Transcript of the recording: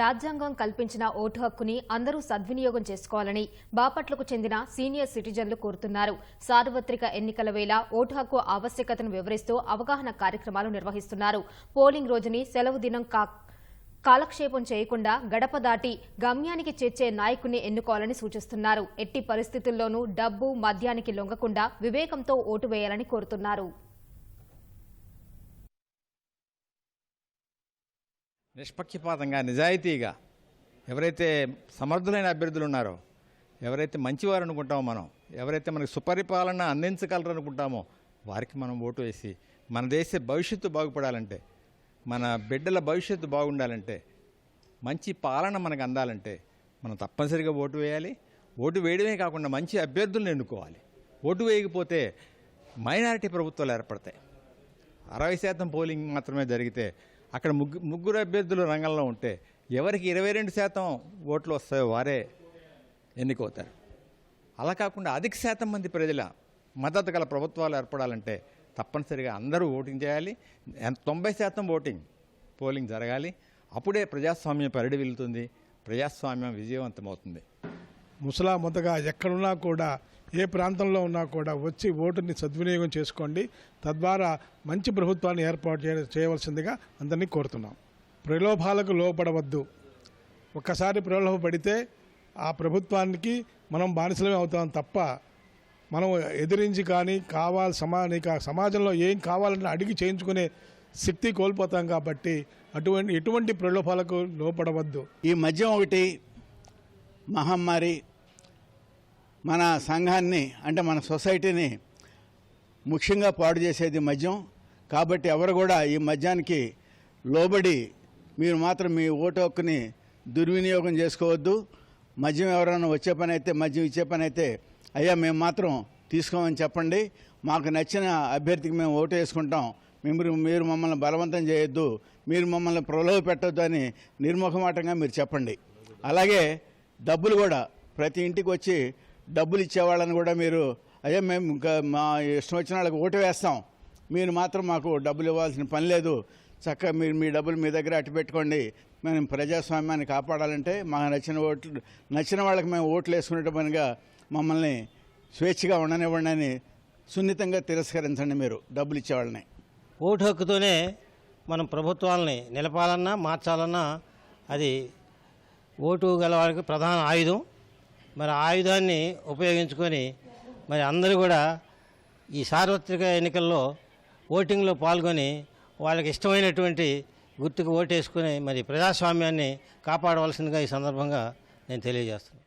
రాజ్యాంగం కల్పించిన ఓటు హక్కుని అందరూ సద్వినియోగం చేసుకోవాలని బాపట్లకు చెందిన సీనియర్ సిటిజన్లు కోరుతున్నారు. సార్వత్రిక ఎన్నికల వేళ ఓటు హక్కు ఆవశ్యకతను వివరిస్తూ అవగాహన కార్యక్రమాలు నిర్వహిస్తున్నారు. పోలింగ్ రోజుని సెలవు దినం కా కాలక్షేపం చేయకుండా గడప దాటి గమ్యానికి చేర్చే నాయకుని ఎన్నుకోవాలని సూచిస్తున్నారు. ఎట్టి పరిస్థితుల్లోనూ డబ్బు మద్యానికి లొంగకుండా వివేకంతో ఓటు వేయాలని కోరుతున్నారు. నిష్పక్షపాతంగా నిజాయితీగా ఎవరైతే సమర్థులైన అభ్యర్థులు ఉన్నారో ఎవరైతే మంచివారు అనుకుంటామో మనం ఎవరైతే మనకి సుపరిపాలన అందించగలరు అనుకుంటామో వారికి మనం ఓటు వేసి మన దేశ భవిష్యత్తు బాగుపడాలంటే మన బిడ్డల భవిష్యత్తు బాగుండాలంటే మంచి పాలన మనకు అందాలంటే మనం తప్పనిసరిగా ఓటు వేయాలి. ఓటు వేయడమే కాకుండా మంచి అభ్యర్థులను ఎన్నుకోవాలి. ఓటు వేయకపోతే మైనారిటీ ప్రభుత్వాలు ఏర్పడతాయి. అరవై శాతం పోలింగ్ మాత్రమే జరిగితే అక్కడ ముగ్గు ముగ్గురు అభ్యర్థులు రంగంలో ఉంటే ఎవరికి ఇరవై రెండు శాతం ఓట్లు వస్తాయో వారే ఎన్నికవుతారు. అలా కాకుండా అధిక శాతం మంది ప్రజల మద్దతు గల ప్రభుత్వాలు ఏర్పడాలంటే తప్పనిసరిగా అందరూ ఓటింగ్ చేయాలి. తొంభై శాతం ఓటింగ్ పోలింగ్ జరగాలి. అప్పుడే ప్రజాస్వామ్యం పరిడి వెళ్తుంది ప్రజాస్వామ్యం విజయవంతమవుతుంది. ముసలా ముద్దగా ఎక్కడున్నా కూడా ఏ ప్రాంతంలో ఉన్నా కూడా వచ్చి ఓటుని సద్వినియోగం చేసుకోండి. తద్వారా మంచి ప్రభుత్వాన్ని ఏర్పాటు చేయ చేయవలసిందిగా అందరినీ కోరుతున్నాం. ప్రలోభాలకు లోపడవద్దు ఒక్కసారి ప్రలోభ పడితే ఆ ప్రభుత్వానికి మనం బానిసలమే అవుతాం తప్ప మనం ఎదిరించి కానీ కావాలి సమా నీకు సమాజంలో ఏం కావాలని అడిగి చేయించుకునే శక్తి కోల్పోతాం కాబట్టి అటువంటి ఎటువంటి ప్రలోభాలకు లోపడవద్దు ఈ మద్యం ఒకటి మహమ్మారి మన సంఘాన్ని అంటే మన సొసైటీని ముఖ్యంగా పాడు చేసేది మద్యం. కాబట్టి ఎవరు కూడా ఈ మద్యానికి లోబడి మీరు మాత్రం మీ ఓటు హక్కుని దుర్వినియోగం చేసుకోవద్దు. మద్యం ఎవరైనా వచ్చే పని అయితే మద్యం ఇచ్చే పని అయితే అయ్యా మేము మాత్రం తీసుకోమని చెప్పండి. మాకు నచ్చిన అభ్యర్థికి మేము ఓటు వేసుకుంటాం. మీరు మీరు మమ్మల్ని బలవంతం చేయొద్దు. మీరు మమ్మల్ని ప్రలోభ పెట్టొద్దు అని నిర్ముఖమాటంగా మీరు చెప్పండి. అలాగే డబ్బులు కూడా ప్రతి ఇంటికి వచ్చి డబ్బులు ఇచ్చేవాళ్ళని కూడా మీరు అయ్యా మేము ఇంకా మా ఇష్టం వచ్చిన వాళ్ళకి ఓటు వేస్తాం. మీరు మాత్రం మాకు డబ్బులు ఇవ్వాల్సిన పని లేదు. చక్కగా మీరు మీ డబ్బులు మీ దగ్గర అట్టి పెట్టుకోండి. మేము ప్రజాస్వామ్యాన్ని కాపాడాలంటే మాకు నచ్చిన ఓట్లు నచ్చిన వాళ్ళకి మేము ఓట్లు వేసుకునే పనిగా మమ్మల్ని స్వేచ్ఛగా ఉండనివ్వండి అని సున్నితంగా తిరస్కరించండి మీరు డబ్బులు ఇచ్చేవాళ్ళని. ఓటు హక్కుతోనే మనం ప్రభుత్వాలని నిలపాలన్నా మార్చాలన్నా అది ఓటు గల వారికి ప్రధాన ఆయుధం. మరి ఆయుధాన్ని ఉపయోగించుకొని మరి అందరూ కూడా ఈ సార్వత్రిక ఎన్నికల్లో ఓటింగ్లో పాల్గొని వాళ్ళకి ఇష్టమైనటువంటి గుర్తుకు ఓటేసుకుని మరి ప్రజాస్వామ్యాన్ని కాపాడవలసిందిగా ఈ సందర్భంగా నేను తెలియజేస్తున్నాను.